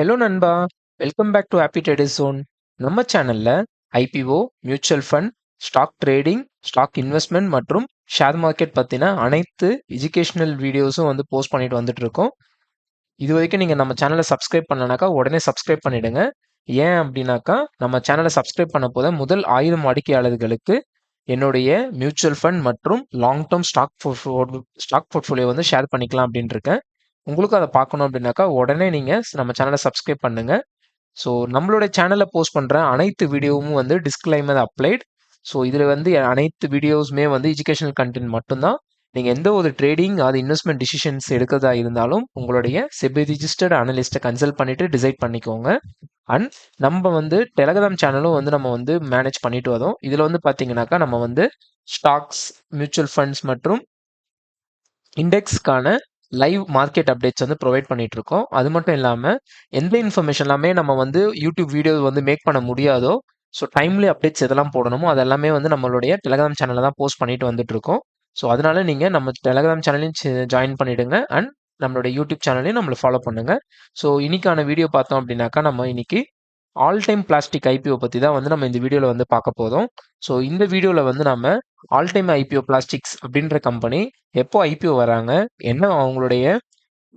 Hello நண்பா. Welcome back to happy trader zone நம்ம சேனல்ல IPO mutual fund stock trading stock investment மற்றும் share market பற்றின அனைத்து எஜுகேஷனல் வீடியோஸும் வந்து போஸ்ட் பண்ணிட்டு வந்துட்டு இருக்கோம் இது வரைக்கும் நீங்கள் நம்ம சேனலை சப்ஸ்கிரைப் பண்ணனாக்கா உடனே சப்ஸ்கிரைப் பண்ணிடுங்க. ஏன் அப்படின்னாக்கா நம்ம சேனலை சப்ஸ்கிரைப் பண்ண போத முதல் ஆயிரம் வாடிக்கையாளர்களுக்கு என்னுடைய மியூச்சுவல் ஃபண்ட் மற்றும் long term stock stock portfolio வந்து ஷேர் பண்ணிக்கலாம் அப்படின்னு இருக்கேன். உங்களுக்கும் அதை பார்க்கணும் அப்படின்னாக்கா உடனே நீங்கள் நம்ம சேனலை சப்ஸ்கிரைப் பண்ணுங்கள் ஸோ நம்மளோட சேனலில் போஸ்ட் பண்ணுற அனைத்து வீடியோவும் வந்து டிஸ்கிளைமர் அப்ளைட் ஸோ இதில் வந்து அனைத்து வீடியோஸுமே வந்து எஜுகேஷனல் கண்டென்ட் மட்டும்தான். நீங்கள் எந்த ஒரு ட்ரேடிங் அது இன்வெஸ்ட்மெண்ட் டிசிஷன்ஸ் எடுக்கிறதா இருந்தாலும் உங்களுடைய செபி ரிஜிஸ்டர்ட் அனலிஸ்ட்டை கன்சல்ட் பண்ணிவிட்டு டிசைட் பண்ணிக்கோங்க. அண்ட் நம்ம வந்து டெலகிராம் சேனலும் வந்து நம்ம வந்து மேனேஜ் பண்ணிட்டு வரோம். இதில் வந்து பார்த்தீங்கன்னாக்கா நம்ம வந்து ஸ்டாக்ஸ் மியூச்சுவல் ஃபண்ட்ஸ் மற்றும் இண்டெக்ஸ்க்கான லைவ் மார்க்கெட் அப்டேட்ஸ் வந்து ப்ரொவைட் பண்ணிட்டு இருக்கோம் அது மட்டும் இல்லாமல் எந்த இன்ஃபர்மேஷன் எல்லாமே நம்ம வந்து யூடியூப் வீடியோ வந்து மேக் பண்ண முடியாதோ ஸோ டைம்லி அப்டேட்ஸ் எதெல்லாம் போடணுமோ அதெல்லாமே வந்து நம்மளுடைய டெலகிராம் சேனலில் தான் போஸ்ட் பண்ணிட்டு வந்துட்டு இருக்கோம் ஸோ அதனால நீங்கள் நம்ம டெலகிராம் சேனலையும் ஜாயின் பண்ணிடுங்க. அண்ட் நம்மளுடைய யூடியூப் சேனலையும் நம்மளை ஃபாலோ பண்ணுங்க. ஸோ இன்னைக்கான வீடியோ பார்த்தோம் அப்படின்னாக்கா நம்ம இன்னைக்கு ஆல் டைம் பிளாஸ்டிக் ஐபிஓ பற்றி தான் வந்து நம்ம இந்த வீடியோவில் வந்து பார்க்க போதும் ஸோ இந்த வீடியோவில் வந்து நம்ம ஆல் டைம் ஐபிஓ பிளாஸ்டிக்ஸ் அப்படின்ற கம்பெனி எப்போ ஐபிஓ வராங்க என்ன அவங்களுடைய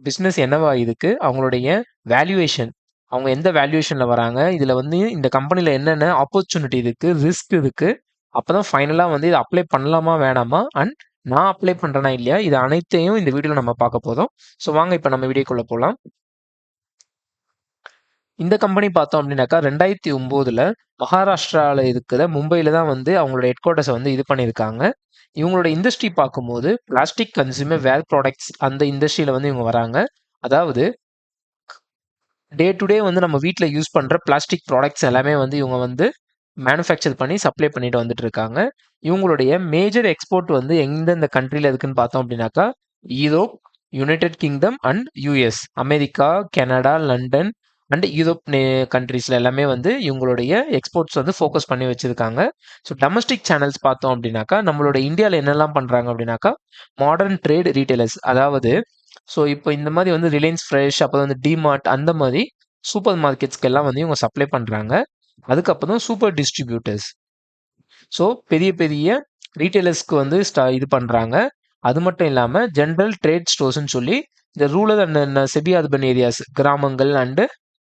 பிஸ்னஸ் என்னவா இதுக்கு அவங்களுடைய வேல்யூவேஷன் அவங்க எந்த வேல்யூவேஷனில் வராங்க இதில் வந்து இந்த கம்பெனியில் என்னென்ன ஆப்பர்ச்சுனிட்டி இருக்குது ரிஸ்க் இருக்குது அப்போ தான் ஃபைனலாக வந்து இதை அப்ளை பண்ணலாமா வேணாமா அண்ட் நான் அப்ளை பண்ணுறேனா இல்லையா இது அனைத்தையும் இந்த வீடியோவில் நம்ம பார்க்க போதும் ஸோ வாங்க இப்போ நம்ம வீடியோக்குள்ளே போகலாம் இந்த கம்பெனி பார்த்தோம் அப்படின்னாக்கா ரெண்டாயிரத்தி ஒம்போதுல மகாராஷ்டிராவில் இருக்கிற மும்பையில் தான் வந்து அவங்களோட ஹெட் குவார்ட்டர்ஸை வந்து இது பண்ணியிருக்காங்க. இவங்களோட இண்டஸ்ட்ரி பார்க்கும்போது பிளாஸ்டிக் கன்சியூமர் வேர் ப்ராடக்ட்ஸ் அந்த இண்டஸ்ட்ரியில் வந்து இவங்க வராங்க. அதாவது டே டு டே வந்து நம்ம வீட்டில் யூஸ் பண்ணுற பிளாஸ்டிக் ப்ராடக்ட்ஸ் எல்லாமே வந்து இவங்க வந்து மேனுஃபேக்சர் பண்ணி சப்ளை பண்ணிட்டு வந்துட்டு இருக்காங்க. இவங்களுடைய மேஜர் எக்ஸ்போர்ட் வந்து எந்தெந்த கண்ட்ரியில் இருக்குன்னு பார்த்தோம் அப்படின்னாக்கா Europe United Kingdom and US America Canada London and Europe கண்ட்ரீஸில் எல்லாமே வந்து இவங்களுடைய எக்ஸ்போர்ட்ஸ் வந்து ஃபோக்கஸ் பண்ணி வச்சுருக்காங்க. ஸோ டொமஸ்டிக் சேனல்ஸ் பார்த்தோம் அப்படின்னாக்கா நம்மளோட இந்தியாவில் என்னெல்லாம் பண்ணுறாங்க அப்படின்னாக்கா மாடர்ன் ட்ரேட் ரீட்டைலர்ஸ் அதாவது ஸோ இப்போ இந்த மாதிரி வந்து ரிலையன்ஸ் ஃப்ரெஷ் அப்புறம் வந்து டிமார்ட் அந்த மாதிரி சூப்பர் மார்க்கெட்ஸ்க்கு எல்லாம் வந்து இவங்க சப்ளை பண்ணுறாங்க அதுக்கப்புறம் சூப்பர் டிஸ்ட்ரிபியூட்டர்ஸ் ஸோ பெரிய பெரிய ரீட்டைலர்ஸ்க்கு வந்து ஸ்டா இது பண்ணுறாங்க அது மட்டும் இல்லாமல் ஜென்ரல் ட்ரேட் ஸ்டோர்ஸ்ன்னு சொல்லி இந்த rural and semi urban areas கிராமங்கள் அண்டு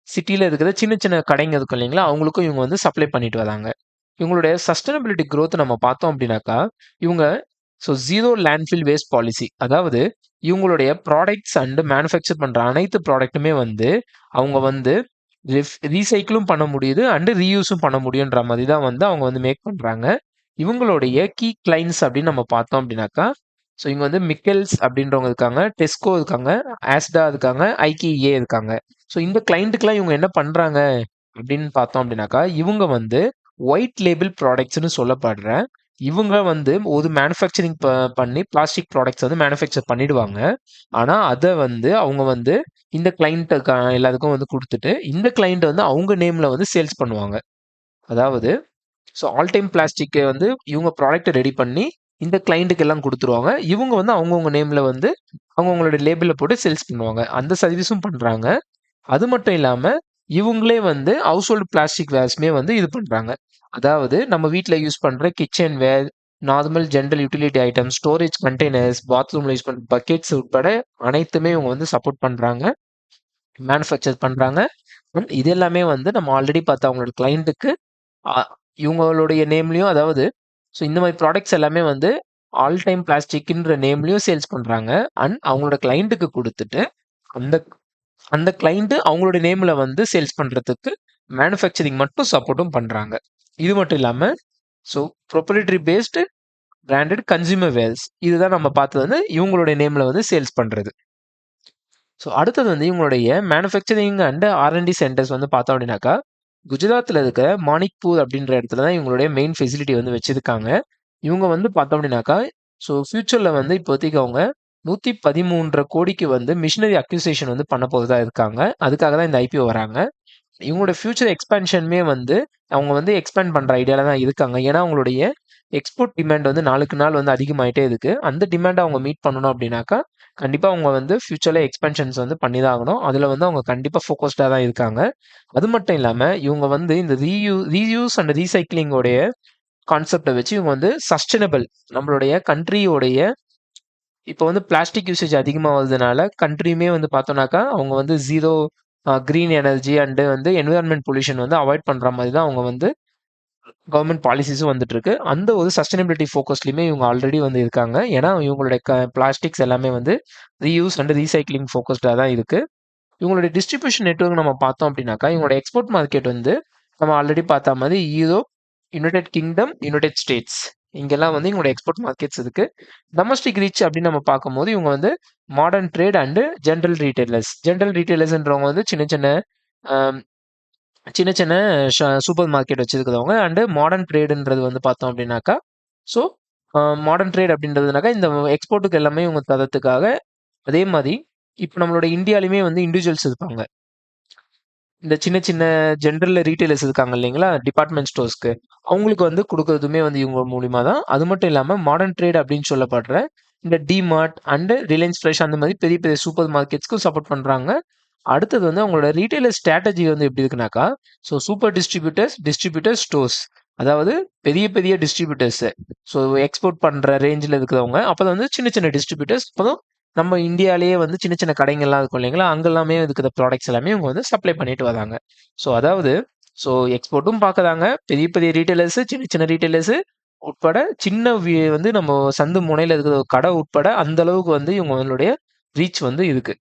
சிட்டியில் இருக்கிற சின்ன சின்ன கடைங்க இருக்கும் இல்லைங்களா? அவங்களுக்கும் இவங்க வந்து சப்ளை பண்ணிட்டு வராங்க. இவங்களுடைய சஸ்டைனபிலிட்டி க்ரோத் நம்ம பார்த்தோம் அப்படின்னாக்கா இவங்க so zero landfill waste policy அதாவது இவங்களுடைய ப்ராடக்ட்ஸ் அண்டு மேனுஃபேக்சர் பண்ணுற அனைத்து ப்ராடக்ட்டுமே வந்து அவங்க வந்து ரீசைக்கிளும் பண்ண முடியுது அண்டு ரீயூஸும் பண்ண முடியுன்ற மாதிரி தான் வந்து அவங்க வந்து மேக் பண்ணுறாங்க இவங்களுடைய கீ கிளைண்ட்ஸ் அப்படின்னு நம்ம பார்த்தோம் அப்படின்னாக்கா ஸோ இங்கே வந்து மிக்கல்ஸ் அப்படின்றவங்க இருக்காங்க டெஸ்கோ இருக்காங்க ஆஸ்டா இருக்காங்க ஐக்கிஏ இருக்காங்க. ஸோ இந்த கிளைண்ட்டுக்கெலாம் இவங்க என்ன பண்ணுறாங்க அப்படின்னு பார்த்தோம் அப்படின்னாக்கா இவங்க வந்து ஒயிட் லேபிள் ப்ராடக்ட்ஸ்னு சொல்லப்படுற இவங்க வந்து ஒரு மேனுஃபேக்சரிங் பண்ணி பிளாஸ்டிக் ப்ராடக்ட்ஸ் வந்து மேனுஃபேக்சர் பண்ணிடுவாங்க. ஆனால் அதை வந்து அவங்க வந்து இந்த கிளைண்ட்டுக்கு எல்லாத்துக்கும் வந்து கொடுத்துட்டு இந்த கிளைண்ட் வந்து அவங்க நேமில் வந்து சேல்ஸ் பண்ணுவாங்க. அதாவது ஸோ ஆல் டைம் பிளாஸ்டிக்கை வந்து இவங்க ப்ராடக்ட்டை ரெடி பண்ணி இந்த கிளைண்ட்டுக்கு எல்லாம் கொடுத்துருவாங்க. இவங்க வந்து அவங்கவுங்க நேமில் வந்து அவங்கவுங்களோட லேபிளில் போட்டு சேல்ஸ் பண்ணுவாங்க. அந்த சர்வீஸும் பண்ணுறாங்க அது மட்டும் இல்லாமல் இவங்களே வந்து ஹவுஸ் ஹோல்டு பிளாஸ்டிக் வேர்ஸ்மே வந்து இது பண்ணுறாங்க அதாவது நம்ம வீட்டில் யூஸ் பண்ணுற kitchenware normal general utility item storage containers பாத்ரூமில் யூஸ் பண்ணுற பக்கெட்ஸ் உட்பட அனைத்துமே இவங்க வந்து சப்போர்ட் பண்ணுறாங்க மேனுஃபேக்சர் பண்ணுறாங்க இது எல்லாமே வந்து நம்ம ஆல்ரெடி பார்த்த அவங்களோட கிளைண்ட்டுக்கு இவங்களுடைய நேம்லேயும் அதாவது ஸோ இந்த மாதிரி ப்ராடக்ட்ஸ் எல்லாமே வந்து ஆல் டைம் பிளாஸ்டிக்ன்ற நேம்லையும் சேல்ஸ் பண்ணுறாங்க அண்ட் அவங்களோட கிளைண்ட்டுக்கு கொடுத்துட்டு அந்த அந்த கிளைண்ட்டு அவங்களோட நேமில் வந்து சேல்ஸ் பண்ணுறதுக்கு மேனுஃபேக்சரிங் மட்டும் சப்போர்ட்டும் பண்ணுறாங்க இது மட்டும் இல்லாமல் so proprietary based branded consumer wares இதுதான் நம்ம பார்த்தது வந்து இவங்களுடைய நேமில் வந்து சேல்ஸ் பண்ணுறது ஸோ அடுத்தது வந்து இவங்களுடைய மேனுஃபேக்சரிங் அண்ட் ஆர்என்டி சென்டர்ஸ் வந்து பார்த்தோம் அப்படின்னாக்கா குஜராத்தில் இருக்க மாணிக்பூர் அப்படின்ற இடத்துல தான் இவங்களுடைய மெயின் ஃபெசிலிட்டி வந்து வச்சுருக்காங்க. இவங்க வந்து பார்த்தோம் அப்படின்னாக்கா ஸோ ஃப்யூச்சரில் வந்து இப்போதைக்கு அவங்க நூற்றி பதிமூன்றரை கோடிக்கு வந்து மிஷினரி அக்யூசேஷன் வந்து பண்ண போகிறதா இருக்காங்க. அதுக்காக தான் இந்த ஐபிஓ வராங்க. இவங்களோட ஃபியூச்சர் எக்ஸ்பேன்ஷனுமே வந்து அவங்க வந்து எக்ஸ்பேண்ட் பண்ணுற ஐடியாவில் தான் இருக்காங்க. ஏன்னா அவங்களுடைய எக்ஸ்போர்ட் டிமாண்ட் வந்து நாளுக்கு நாள் வந்து அதிகமாயிட்டே இருக்கு. அந்த டிமாண்டை அவங்க மீட் பண்ணணும் அப்படின்னாக்கா கண்டிப்பாக அவங்க வந்து ஃபியூச்சரில் எக்ஸ்பென்ஷன்ஸ் வந்து பண்ணி தான் ஆகணும் அதில் வந்து அவங்க கண்டிப்பாக ஃபோக்கஸ்டாக தான் இருக்காங்க. அது மட்டும் இல்லாமல் இவங்க வந்து இந்த ரீயூ ரீயூஸ் அண்ட் ரீசைக்கிளிங்கோடைய கான்செப்டை வச்சு இவங்க வந்து சஸ்டைனபிள் நம்மளுடைய கண்ட்ரியோடைய இப்போ வந்து பிளாஸ்டிக் யூசேஜ் அதிகமாகிறதுனால கண்ட்ரியுமே வந்து பார்த்தோம்னாக்கா அவங்க வந்து ஜீரோ க்ரீன் எனர்ஜி அண்டு வந்து என்விரான்மெண்ட் பொல்யூஷன் வந்து அவாய்ட் பண்ணுற மாதிரி தான் அவங்க வந்து கவர்மெண்ட் பாலிசிஸும் வந்துட்டு இருக்கு அந்த ஒரு சஸ்டைனபிலிட்டி ஃபோக்கஸ்லையுமே இவங்க ஆல்ரெடி வந்து இருக்காங்க ஏன்னா இவங்களுடைய க பிளாஸ்டிக்ஸ் எல்லாமே வந்து ரீயூஸ் அண்ட் ரீசைக்ளிங் ஃபோக்கஸ்டாக தான் இருக்கு. இவங்களுடைய டிஸ்ட்ரிபியூஷன் நெட்ஒர்க் நம்ம பார்த்தோம் அப்படின்னாக்கா இவங்களோட எக்ஸ்போர்ட் மார்க்கெட் வந்து நம்ம ஆல்ரெடி பார்த்த மாதிரி Europe United Kingdom United States இங்கெல்லாம் வந்து இவங்களோட எக்ஸ்போர்ட் மார்க்கெட்ஸ் இருக்கு. டொமஸ்டிக் ரீச் அப்படின்னு நம்ம பார்க்கும்போது இவங்க வந்து modern trade and general retailers general ரீட்டைலர்ஸ்ன்றவங்க வந்து சின்ன சின்ன சின்ன சின்ன சூப்பர் மார்க்கெட் வச்சிருக்கிறவங்க அண்டு மாடர்ன் ட்ரேடுன்றது வந்து பார்த்தோம் அப்படின்னாக்கா ஸோ மாடர்ன் ட்ரேட் அப்படின்றதுனாக்கா இந்த எக்ஸ்போர்ட்டுக்கு எல்லாமே இவங்க தரத்துக்காக அதே மாதிரி இப்போ நம்மளோட இந்தியாலையுமே வந்து இண்டிவிஜுவல்ஸ் இருப்பாங்க. இந்த சின்ன சின்ன ஜென்ரலில் ரீட்டைலர்ஸ் இருக்காங்க இல்லைங்களா டிபார்ட்மெண்ட் ஸ்டோர்ஸ்க்கு அவங்களுக்கு வந்து கொடுக்கறதுமே வந்து இவங்க மூலிமா தான். அது மட்டும் இல்லாமல் மாடர்ன் ட்ரேட் அப்படின்னு சொல்லப்படுற இந்த டிமார்ட் அண்டு ரிலையன்ஸ் ஃப்ரெஷ் அந்த மாதிரி பெரிய பெரிய சூப்பர் மார்க்கெட்ஸ்க்கும் சப்போர்ட் பண்ணுறாங்க அடுத்தது வந்து அவங்களோட ரீட்டைலர் ஸ்ட்ராட்டஜி வந்து எப்படி இருக்குனாக்கா so super distributors distributor stores அதாவது பெரிய பெரிய டிஸ்ட்ரிபியூட்டர்ஸ் ஸோ எக்ஸ்போர்ட் பண்ணுற ரேஞ்சில் இருக்கிறவங்க அப்போ வந்து சின்ன சின்ன டிஸ்ட்ரிபியூட்டர்ஸ் அப்போ நம்ம இந்தியாலேயே வந்து சின்ன சின்ன கடைங்கள்லாம் இருக்கும் இல்லைங்களா? அங்கெல்லாமே இருக்கிற ப்ராடக்ட்ஸ் எல்லாமே இவங்க வந்து சப்ளை பண்ணிட்டு வராங்க. ஸோ அதாவது ஸோ எக்ஸ்போர்ட்டும் பார்க்குறாங்க. பெரிய பெரிய ரீட்டைலர்ஸ் சின்ன சின்ன ரீட்டைலர்ஸ் உட்பட சின்ன வந்து நம்ம சந்து முனையில் இருக்கிற கடை உட்பட அந்த அளவுக்கு வந்து இவங்களுடைய ரீச் வந்து இருக்குது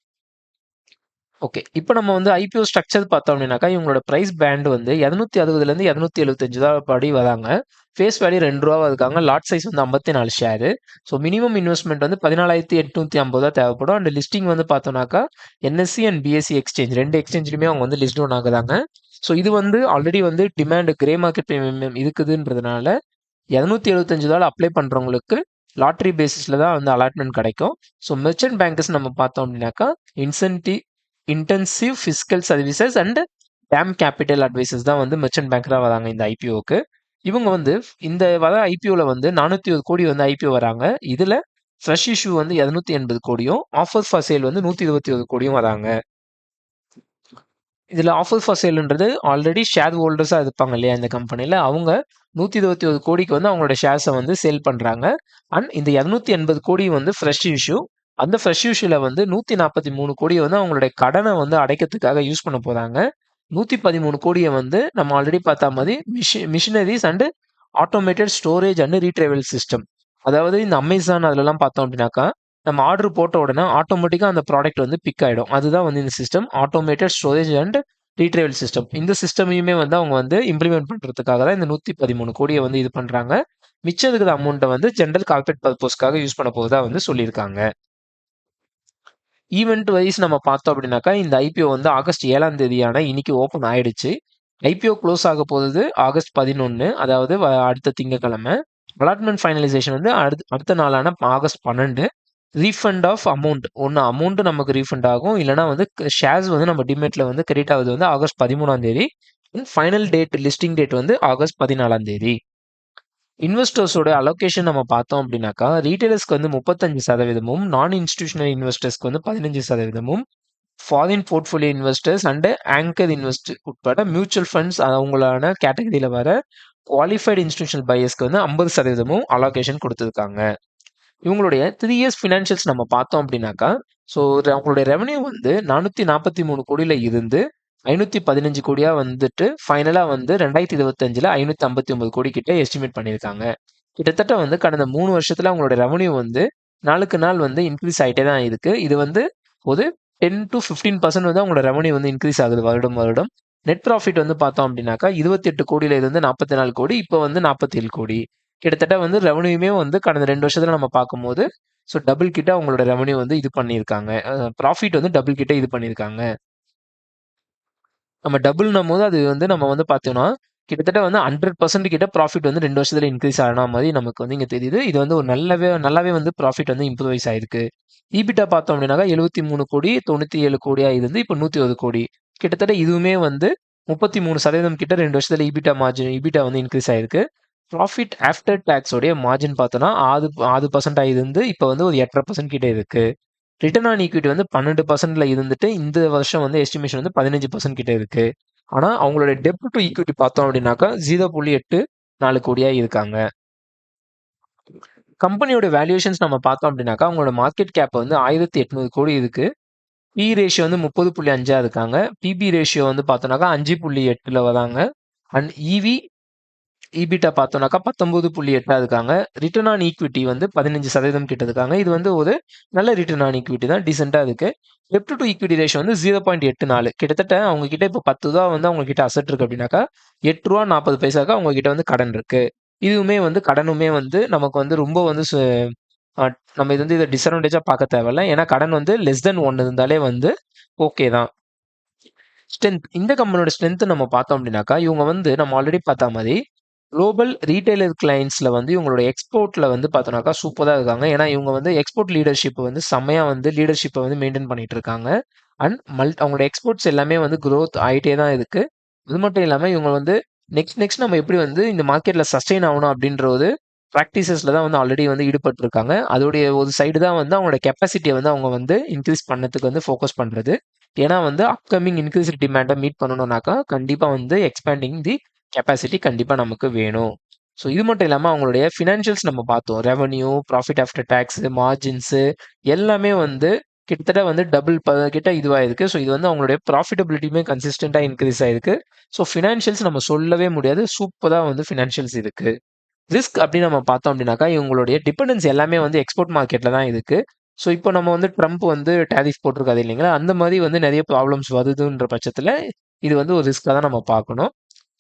ஓகே இப்போ நம்ம வந்து ஐபிஓ ஸ்ட்ரக்சர் பார்த்தோம் அப்படின்னாக்கா இவங்களோட ப்ரைஸ் பேண்ட் வந்து இரநூத்தி அறுபதுலேருந்து இரநூத்தி எழுபத்தஞ்சு தான் படி வராங்க. ஃபேஸ் வேல்யூ ரெண்டு ரூபா இருக்காங்க லாட் சைஸ் வந்து ஐம்பத்தி நாலு ஷேரு ஸோ மினிமம் இன்வெஸ்ட்மெண்ட் வந்து பதினாலாயிரத்தி எட்நூத்தி ஐம்பது ரூபா தேவைப்படும். அண்ட் லிஸ்டிங் வந்து பார்த்தோம்னாக்கா என்எஸ்சி அண்ட் பிஎஸ்சி எக்ஸ்சேஞ்ச் ரெண்டு எக்ஸ்சேஞ்சிலுமே அவங்க வந்து லிஸ்ட் ஒன் ஆகுறாங்க. ஸோ இது வந்து ஆல்ரெடி வந்து டிமாண்ட் கிரே மார்க்கெட் இருக்குதுன்றதுனால இரநூத்தி எழுபத்தஞ்சு ரூபாய் அப்ளை பண்ணுறவங்களுக்கு லாட்ரி பேசிஸில் தான் வந்து அலாட்மெண்ட் கிடைக்கும். ஸோ மெர்ச்சன்ட் பேங்கர்ஸ் நம்ம பார்த்தோம் அப்படின்னாக்கா incentive intensive fiscal services and DAM capital advisors தான் வந்து மெர்ச்சன்ட் தான் வராங்க இந்த ஐபிஓக்கு இவங்க வந்து இந்த வர ஐபிஓவில் வந்து நானூற்றி ஒரு கோடி வந்து ஐபிஓ வராங்க. இதில் ஃப்ரெஷ் இஷ்யூ வந்து இரநூத்தி எண்பது கோடியும் ஆஃபர் ஃபார் சேல் வந்து நூற்றி இருபத்தி ஒரு கோடியும் வராங்க. இதில் ஆஃபர் ஃபார் சேல்ன்றது ஆல்ரெடி ஷேர் ஹோல்டர்ஸாக இருப்பாங்க இல்லையா இந்த கம்பெனியில் அவங்க நூற்றி இருபத்தி ஒரு கோடிக்கு வந்து அவங்களோட ஷேர்ஸை வந்து சேல் பண்ணுறாங்க அண்ட் இந்த இரநூத்தி எண்பது கோடி வந்து ஃப்ரெஷ் இஷ்யூ அந்த ஃப்ரெஷ் இஷ்யூவில் வந்து நூற்றி நாற்பத்தி மூணு கோடியை வந்து அவங்களுடைய கடனை வந்து அடைக்கிறதுக்காக யூஸ் பண்ண போகிறாங்க நூற்றி பதிமூணு கோடியை வந்து நம்ம ஆல்ரெடி பார்த்தா மாதிரி மிஷி machineries and automated storage and retrieval system அதாவது இந்த அமேசான் அதிலலாம் பார்த்தோம் அப்படின்னாக்கா நம்ம ஆர்டர் போட்ட உடனே ஆட்டோமேட்டிக்காக அந்த ப்ராடக்ட் வந்து பிக் ஆகிடும் அதுதான் வந்து இந்த system automated storage and retrieval system இந்த சிஸ்டமையுமே வந்து அவங்க வந்து இம்ப்ளிமெண்ட் பண்ணுறதுக்காக தான் இந்த நூற்றி பதிமூணு கோடியை வந்து இது பண்ணுறாங்க மிச்சம் இருக்கிற அமௌண்ட்டை வந்து ஜென்ரல் கார்பரேட் பர்பஸ்க்காக யூஸ் பண்ண போகிறதா வந்து சொல்லியிருக்காங்க. ஈவெண்ட் வைஸ் நம்ம பார்த்தோம் அப்படின்னாக்கா இந்த ஐபிஓ வந்து ஆகஸ்ட் ஏழாம் தேதியான இன்னைக்கு ஓப்பன் ஆயிடுச்சு. ஐபிஓ க்ளோஸ் ஆக போகுது ஆகஸ்ட் பதினொன்று அதாவது வ- அடுத்த திங்கக்கிழமை. அலாட்மெண்ட் ஃபைனலைசேஷன் வந்து அடுத்த அடுத்த நாளான ஆகஸ்ட் பன்னெண்டு. ரீஃபண்ட் ஆஃப் அமௌண்ட் ஒன்று அமௌண்ட் நமக்கு ரீஃபண்ட் ஆகும். இல்லைனா வந்து ஷேர்ஸ் வந்து நம்ம டிமேட்ல வந்து கிரெடிட் ஆகுது வந்து ஆகஸ்ட் பதிமூணாம் தேதி. ஃபைனல் டேட் லிஸ்டிங் டேட் வந்து ஆகஸ்ட் பதினாலாம் தேதி. இன்வெஸ்டர்ஸோட அலோகேஷன் நம்ம பார்த்தோம் அப்படின்னாக்கா ரீட்டைலர்ஸ்க்கு வந்து முப்பத்தஞ்சு சதவீதமும் நான் இன்ஸ்டிடியூஷனல் இன்வெஸ்டர்ஸ்க்கு வந்து பதினஞ்சு சதவீதமும் foreign portfolio investors and anchor invest உட்பட மியூச்சுவல் ஃபண்ட்ஸ் அவங்களான கேட்டகரியில் வர குவாலிஃபைடு இன்ஸ்டியூஷனல் பையர்ஸ்க்கு வந்து ஐம்பது சதவீதமும் அலோகேஷன் கொடுத்துருக்காங்க. இவங்களுடைய த்ரீ இயர்ஸ் ஃபினான்ஷியல்ஸ் நம்ம பார்த்தோம் அப்படின்னாக்கா ஸோ அவங்களுடைய ரெவன்யூ வந்து நானூற்றி நாற்பத்தி மூணு கோடியில் இருந்து ஐநூற்றி பதினஞ்சு கோடியாக வந்துட்டு ஃபைனலாக வந்து ரெண்டாயிரத்தி இருபத்தஞ்சில் ஐநூற்றி ஐம்பத்தி ஒன்பது கோடி கிட்ட எஸ்டிமேட் பண்ணியிருக்காங்க. கிட்டத்தட்ட வந்து கடந்த மூணு வருஷத்தில் அவங்களோட ரெவன்யூ வந்து நாளுக்கு நாள் வந்து இன்க்ரீஸ் ஆகிட்டே தான் இருக்கு. இது வந்து ஒரு டென் டு ஃபிஃப்டீன் பர்சன்ட் வந்து அவங்களோட ரெவன்யூ வந்து இன்க்ரீஸ் ஆகுது வருடம் வருடம். நெட் ப்ராஃபிட் வந்து பார்த்தோம் அப்படின்னாக்கா இருபத்தி எட்டு கோடியில இருந்து நாற்பத்தி நாலு கோடி இப்போ வந்து நாற்பத்தி ஏழு கோடி. கிட்டத்தட்ட வந்து ரெவன்யூமே வந்து கடந்த ரெண்டு வருஷத்துல நம்ம பார்க்கும்போது ஸோ டபுள் கிட்ட அவங்களோட ரெவன்யூ வந்து இது பண்ணியிருக்காங்க. ப்ராஃபிட் வந்து டபுள் கிட்ட இது பண்ணியிருக்காங்க. நம்ம டபுள்னும் போது அது வந்து நம்ம வந்து பார்த்தோம்னா கிட்டத்தட்ட வந்து ஹண்ட்ரட் பர்சன்ட் கிட்ட ப்ராஃபிட் வந்து ரெண்டு வருஷத்துல இன்க்ரீஸ் ஆன மாதிரி நமக்கு வந்து இங்கே தெரியுது. இது வந்து ஒரு நல்லாவே நல்லாவே வந்து ப்ராஃபிட் வந்து இம்ப்ரூவைஸ் ஆயிருக்கு. ஈபிட்டா பார்த்தோம் அப்படின்னாக்கா எழுபத்தி மூணு கோடி தொண்ணூற்றி ஏழு கோடியா இருந்து இப்போ நூற்றி ஒரு கோடி. கிட்டத்தட்ட இதுவுமே வந்து முப்பத்தி மூணு சதவீதம் கிட்ட ரெண்டு வருஷத்துல ஈபிட்டா மார்ஜின் ஈபிட்டா வந்து இன்க்ரீஸ் ஆயிருக்கு. ப்ராஃபிட் ஆஃப்டர் டேக்ஸோடைய மார்ஜின் பார்த்தோன்னா ஆறு ஆறு பர்சன்டாக இருந்து இப்போ வந்து ஒரு எட்டரை பர்சன்ட் கிட்ட இருக்கு. ரிட்டர்ன் ஆன் ஈக்விட்டி வந்து பன்னெண்டு பர்சன்ட்ல இருந்துட்டு இந்த வருஷம் வந்து எஸ்டிமேஷன் வந்து பதினஞ்சு பர்சன்ட் கிட்ட இருக்கு. ஆனால் அவங்களோட டெப்ட் டு ஈக்விட்டி பார்த்தோம் அப்படின்னாக்கா ஜீரோ புள்ளி எட்டு நாலு கோடியா இருக்காங்க. கம்பெனியோட வேல்யூஷன்ஸ் நம்ம பார்த்தோம் அப்படின்னாக்கா அவங்களோட மார்க்கெட் கேப் வந்து ஆயிரத்தி எட்நூறு கோடி இருக்கு. பி ரேஷியோ வந்து முப்பது புள்ளி அஞ்சா இருக்காங்க. பிபி ரேஷியோ வந்து பார்த்தோன்னாக்கா அஞ்சு புள்ளி எட்டுல வராங்க. அண்ட் இவி இபிட்டா பார்த்தோம்னாக்கா பத்தொன்பது புள்ளி எட்டாக இருக்காங்க ரிட்டர்ன் ஆன் ஈக்விட்டி வந்து பதினஞ்சு சதவீதம் கிட்ட இருக்காங்க இது வந்து ஒரு நல்ல ரிட்டர்ன் ஆன் ஈக்விட்டி தான். டீசெண்டாக இருக்குது டெப்ட் டு ஈக்விட்டி ரேஷோ வந்து ஜீரோ பாயிண்ட் எட்டு நாலு. கிட்டத்தட்ட அவங்க கிட்ட இப்போ பத்து ரூபா வந்து அவங்க கிட்ட அசட் இருக்கு அப்படின்னாக்கா எட்டு ரூபா நாற்பது பைசாக்கு அவங்க கிட்ட வந்து கடன் இருக்கு. இதுவுமே வந்து கடனுமே வந்து நமக்கு வந்து ரொம்ப வந்து சு- நம்ம இது வந்து இதை டிஸ்அட்வான்டேஜாக பார்க்க தேவையில்ல. ஏன்னா கடன் வந்து லெஸ் தென் ஒன்று இருந்தாலே வந்து ஓகே தான். ஸ்ட்ரென்த் இந்த கம்பெனியோட ஸ்ட்ரென்த் நம்ம பார்த்தோம் அப்படின்னாக்கா இவங்க வந்து நம்ம ஆல்ரெடி பார்த்த மாதிரி குளோபல் ரீட்டைலர் கிளைண்ட்ஸில் வந்து இவங்களோட எக்ஸ்போர்ட்டில் வந்து பார்த்தோன்னாக்கா சூப்பராக இருக்காங்க. ஏன்னா இவங்க வந்து எக்ஸ்போர்ட் லீடர்ஷிப் வந்து செம்மையாக வந்து லீடர்ஷிப்பை வந்து மெயின்டைன் பண்ணிட்டு இருக்காங்க. அண்ட் மல் அவங்களோட எக்ஸ்போர்ட்ஸ் எல்லாமே வந்து க்ரோத் ஆகிட்டே தான் இருக்குது அது மட்டும் இல்லாமல் இவங்க வந்து நெக்ஸ்ட் நெக்ஸ்ட் நம்ம எப்படி வந்து இந்த மார்க்கெட்டில் சஸ்டெயின் ஆகணும் அப்படின்ற ஒரு தான் வந்து ஆல்ரெடி வந்து ஈடுபட்டு இருக்காங்க. அதோடைய ஒரு சைடு தான் வந்து அவங்களோட கெப்பாசிட்டியை வந்து அவங்க வந்து இன்க்ரீஸ் பண்ணதுக்கு வந்து ஃபோக்கஸ் பண்ணுறது ஏன்னா வந்து அப்கமிங் இன்க்ரீஸ் டிமாண்டை மீட் பண்ணணும்னாக்கா கண்டிப்பாக வந்து எக்ஸ்பேண்டிங் தி கெப்பாசிட்டி கண்டிப்பாக நமக்கு வேணும். ஸோ இது மட்டும் இல்லாமல் அவங்களுடைய ஃபினான்ஷியல்ஸ் நம்ம பார்த்தோம். Revenue profit after tax margins எல்லாமே வந்து கிட்டத்தட்ட வந்து டபுள் கிட்ட இதுவாயிருக்கு ஸோ இது வந்து அவங்களுடைய ப்ராஃபிட்டபிலிட்டியுமே கன்சிஸ்டண்ட்டாக இன்க்ரீஸ் ஆயிருக்கு. ஸோ ஃபினான்ஷியல்ஸ் நம்ம சொல்லவே முடியாது. சூப்பராக வந்து ஃபினான்ஷியல்ஸ் இருக்கு. ரிஸ்க் அப்படின்னு நம்ம பார்த்தோம் அப்படின்னாக்கா இவங்களுடைய டிபெண்டன்ஸ் எல்லாமே வந்து எக்ஸ்போர்ட் மார்க்கெட்டில் தான் இருக்கு. ஸோ இப்போ நம்ம வந்து ட்ரம்ப் வந்து டேரிஃப் போட்டிருக்காது இல்லைங்களா? அந்த மாதிரி வந்து நிறைய ப்ராப்ளம்ஸ் வருதுன்ற பட்சத்தில் இது வந்து ஒரு ரிஸ்க்காக தான் நம்ம பார்க்கணும்.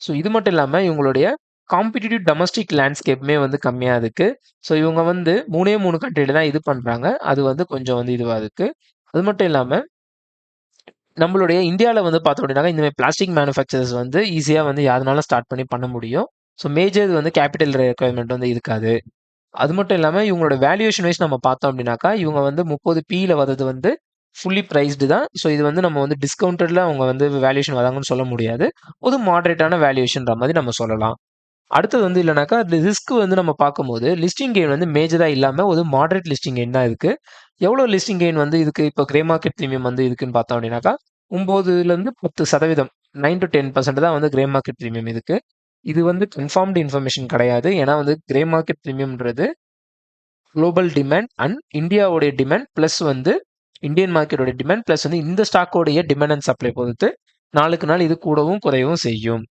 ஸோ இது மட்டும் இல்லாமல் இவங்களுடைய காம்படிட்டிவ் டொமஸ்டிக் லேண்ட்ஸ்கேப்புமே வந்து கம்மியாக இருக்கு. ஸோ இவங்க வந்து மூணே மூணு கண்ட்ரியில் தான் இது பண்ணுறாங்க அது வந்து கொஞ்சம் வந்து இதுவாக இருக்கு. அது மட்டும் இல்லாமல் நம்மளுடைய இந்தியாவில் வந்து பார்த்தோம் அப்படின்னாக்கா இந்தமாதிரி பிளாஸ்டிக் மேனுஃபேக்சரர்ஸ் வந்து ஈஸியாக வந்து யாருனாலும் ஸ்டார்ட் பண்ணி பண்ண முடியும். ஸோ மேஜர் வந்து கேபிட்டல் ரெக்குவயர்மெண்ட் வந்து இருக்காது. அது மட்டும் இல்லாமல் இவங்களோட வேல்யூஷன் வைஸ் நம்ம பார்த்தோம் அப்படின்னாக்கா இவங்க வந்து முப்பது பியில் வர்றது வந்து ஃபுல்லி ப்ரைஸ்டு தான். ஸோ இது வந்து நம்ம வந்து டிஸ்கவுண்டடில் அவங்க வந்து வேல்யூஷன் வராங்கன்னு சொல்ல முடியாது. ஒரு மாடரேட்டான வேல்யூஷன்ற மாதிரி நம்ம சொல்லலாம். அடுத்தது வந்து இல்லைனாக்கா ரிஸ்க் வந்து நம்ம பார்க்கும்போது லிஸ்டிங் கெயின் வந்து மேஜராக இல்லாமல் ஒரு மாடரேட் லிஸ்டிங் கெயின் தான் இருக்கு. எவ்வளோ லிஸ்டிங் கெயின் வந்து இதுக்கு இப்போ கிரே மார்க்கெட் ப்ரீமியம் வந்து இருக்குன்னு பார்த்தோம் அப்படின்னாக்கா ஒம்போதுலேருந்து பத்து சதவீதம் நைன் டு டென் பர்சன்ட் தான் வந்து கிரே மார்க்கெட் ப்ரீமியம் இருக்குது இது வந்து கன்ஃபார்ம்டு இன்ஃபர்மேஷன் கிடையாது. ஏன்னா வந்து கிரே மார்க்கெட் ப்ரீமியம்ன்றது குளோபல் டிமாண்ட் அண்ட் இந்தியாவுடைய டிமாண்ட் ப்ளஸ் வந்து இந்தியன் மார்க்கெட்டோட டிமாண்ட் ப்ளஸ் வந்து இந்த ஸ்டாக்கோடைய டிமாண்ட் அண்ட் சப்ளை பொறுத்து நாளுக்கு நாள் இது கூடவும் குறையவும் செய்யும்.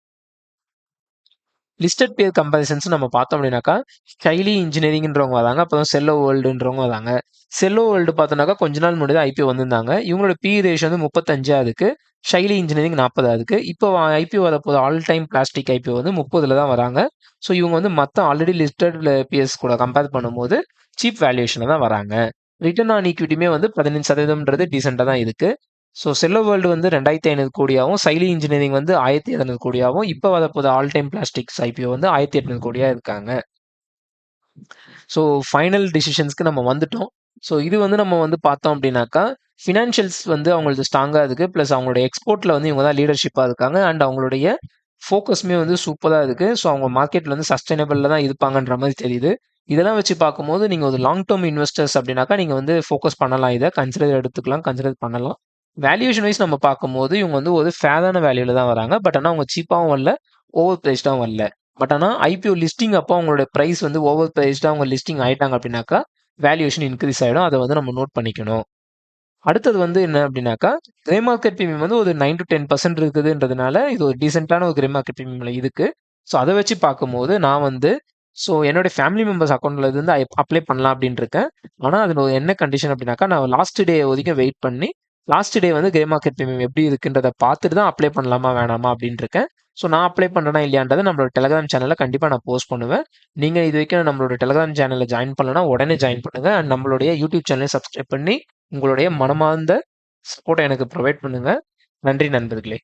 லிஸ்டட் பேர் கம்பேரிசன்ஸ் நம்ம பார்த்தோம் அப்படின்னாக்கா ஷைலி இன்ஜினியரிங்ன்றவங்க வராங்க அப்புறம் செல்லோ வேர்ல்டுன்றவங்க வராங்க செல்லோ வேர்ல்டு பார்த்தோம்னாக்கா கொஞ்ச நாள் முன்னாடி ஐபிஓ வந்திருந்தாங்க. இவங்களோட பி ரேஷியோ வந்து முப்பத்தஞ்சா இருக்கு. ஷைலி இன்ஜினியரிங் நாற்பதா இருக்கு. இப்போ ஐபிஓ வரப்போது ஆல் டைம் பிளாஸ்டிக் ஐபிஓ வந்து முப்பதுல தான் வராங்க. ஸோ இவங்க வந்து மற்ற ஆல்ரெடி லிஸ்டட் பிஎஸ் கூட கம்பேர் பண்ணும்போது சீப் வேல்யூஷனில் தான் வராங்க. ரிட்டர்ன் ஆன் ஈக்விட்டியுமே வந்து பதினஞ்சு சதவீதம்ன்றது டீசெண்டாக தான் இருக்குது ஸோ செல்லோ வேர்ல்டு வந்து ரெண்டாயிரத்தி ஐநூறு கோடியாகவும் சைலி இன்ஜினியரிங் வந்து ஆயிரத்தி இரநூறு கோடியாகவும் இப்போ வரப்போது ஆல் டைம் பிளாஸ்டிக்ஸ் ஐபிஓ வந்து ஆயிரத்தி எட்நூறு கோடியாக இருக்காங்க. ஸோ ஃபைனல் டிசிஷன்ஸ்க்கு நம்ம வந்துட்டோம். ஸோ இது வந்து நம்ம வந்து பார்த்தோம் அப்படின்னாக்கா ஃபினான்ஷியல்ஸ் வந்து அவங்களுக்கு ஸ்ட்ராங்காக இருக்குது ப்ளஸ் அவங்களோட எக்ஸ்போர்ட்டில் வந்து இவங்க தான் லீடர்ஷிப்பாக இருக்காங்க. அண்ட் அவங்களுடைய ஃபோக்கஸுமே வந்து சூப்பராக இருக்குது ஸோ அவங்க மார்க்கெட்டில் வந்து சஸ்டைனபிளில் தான் இருப்பாங்கன்ற மாதிரி தெரியுது. இதெல்லாம் வச்சு பார்க்கும்போது நீங்கள் ஒரு லாங் டேர்ம் இன்வெஸ்டர்ஸ் அப்படின்னாக்கா நீங்கள் வந்து ஃபோக்கஸ் பண்ணலாம். இதை கன்சிடர் எடுத்துக்கலாம் கன்சிடர் பண்ணலாம். வேல்யூஷன் வைஸ் நம்ம பார்க்கும்போது இவங்க வந்து ஒரு ஃபேரான வேல்யூவில் தான் வராங்க. பட் ஆனால் அவங்க சீப்பாகவும் வரல ஓவர் ப்ரைஸ்டாகவும் வரல. பட் ஆனால் ஐபிஓ லிஸ்டிங் அப்போ அவங்களோட ப்ரைஸ் வந்து ஓவர் ப்ரைஸ்டாக அவங்க லிஸ்டிங் ஆகிட்டாங்க அப்படின்னாக்கா வேல்யூவேஷன் இன்க்ரீஸ் ஆகிடும் அதை வந்து நம்ம நோட் பண்ணிக்கணும். அடுத்தது வந்து என்ன அப்படின்னாக்கா கிரே மார்க்கெட் ப்ரீமியம் வந்து ஒரு நைன் டு டென் பர்சன்ட் இருக்குதுன்றதுனால இது ஒரு டீசெண்டான ஒரு கிரே மார்க்கெட் ப்ரீமியம்ல இருக்குது ஸோ அதை வச்சு பார்க்கும்போது நான் வந்து ஸோ என்னுடைய ஃபேமிலி மெம்பர்ஸ் அக்கௌண்ட்ல இருந்து அப்ளை பண்ணலாம் அப்படின்னு இருக்கேன். ஆனால் அதில் ஒரு என்ன கண்டிஷன் அப்படின்னாக்கா நான் லாஸ்ட் டே வரைக்கும் வெயிட் பண்ணி லாஸ்ட் டே வந்து கிரே மார்க்கெட் ப்ரீமியம் எப்படி இருக்குன்றத பார்த்துட்டு தான் அப்ளை பண்ணலாமா வேணாமா அப்படின்னு இருக்கேன். ஸோ நான் அப்ளை பண்ணுறேனா இல்லையான்றதை நம்மளோட டெலகிராம் சேனலில் கண்டிப்பாக நான் போஸ்ட் பண்ணுவேன். நீங்கள் இது வரைக்கும் நம்மளோட டெலகிராம் சேனலில் ஜாயின் பண்ணலன்னா உடனே ஜாயின் பண்ணுங்கள் அண்ட் நம்மளுடைய யூடியூப் சேனலை சப்ஸ்கிரைப் பண்ணி உங்களுடைய மனமார்ந்த சப்போர்ட்டை எனக்கு ப்ரொவைட் பண்ணுங்கள் நன்றி நண்பர்களே.